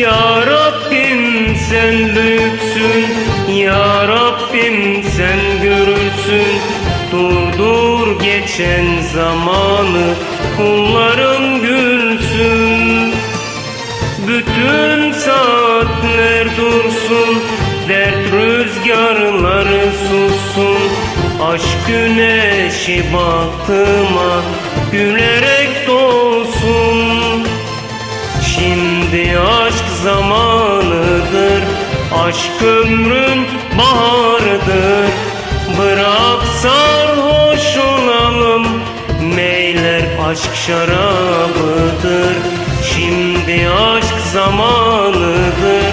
Ya Rabbim sen büyüksün Ya Rabbim sen görürsün Durdur geçen zamanı Kulların gülsün. Bütün saatler dursun Dert rüzgarları sussun. Aşk güneşi baktıma Gülerek Aşk ömrün baharıdır. Bırak sarhoş olalım. Meyler aşk şarabıdır. Şimdi aşk zamanıdır.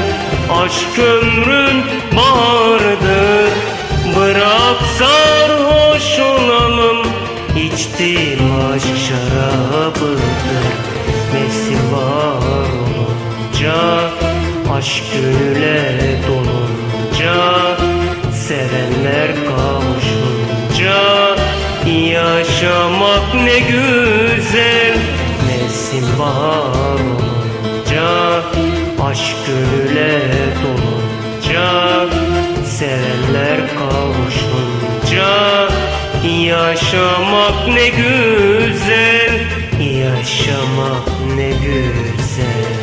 Aşk ömrün baharıdır. Bırak sarhoş olalım. İçtiğim aşk şarabıdır. Mevsim var olunca Aşk gönüle dolunca Sevenler kavuşunca Yaşamak ne güzel Mevsim bahar olunca. Aşk gönüle dolunca Sevenler kavuşunca Yaşamak ne güzel Yaşamak ne güzel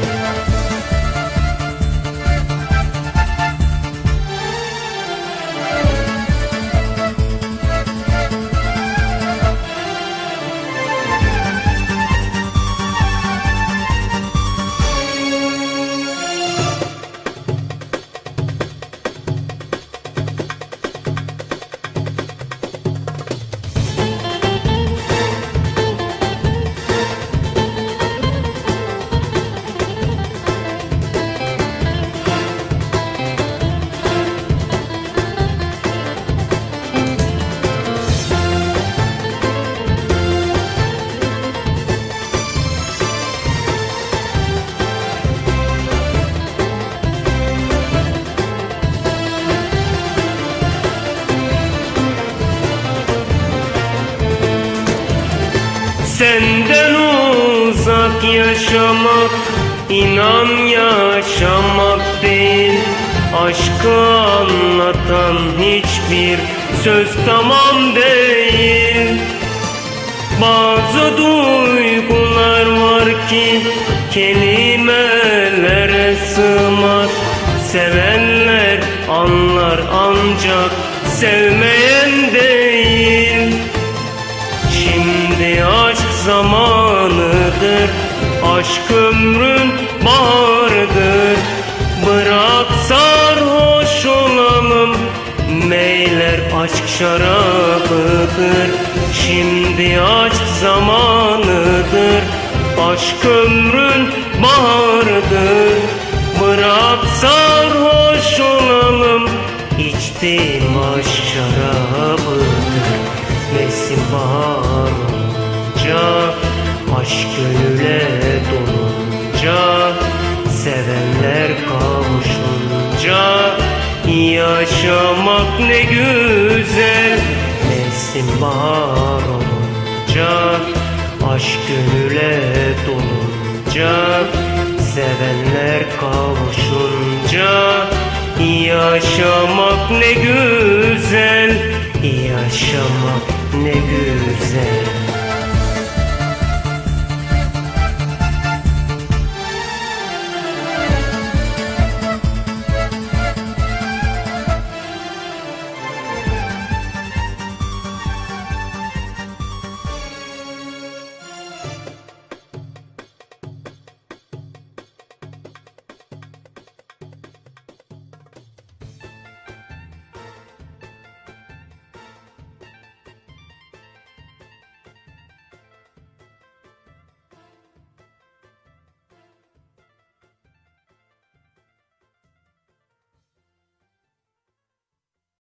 Senden uzak yaşamak inan yaşamak değil. Aşkı anlatan hiçbir söz tamam değil. Bazı duygular var ki kelimelere sığmaz. Sevenler anlar ancak sevmeyen değil zamanıdır. Aşk ömrün baharıdır. Bırak sarhoş olalım Meyler aşk şarabıdır. Şimdi aşk zamanıdır Aşk ömrün baharıdır. Bırak sarhoş olalım İçtiğim aşk şarabıdır. Mevsim bahar olunca Aşk gönüle dolunca Sevenler kavuşunca Yaşamak ne güzel Mevsim bahar olunca Aşk gönüle dolunca Sevenler kavuşunca Yaşamak ne güzel Yaşamak ne güzel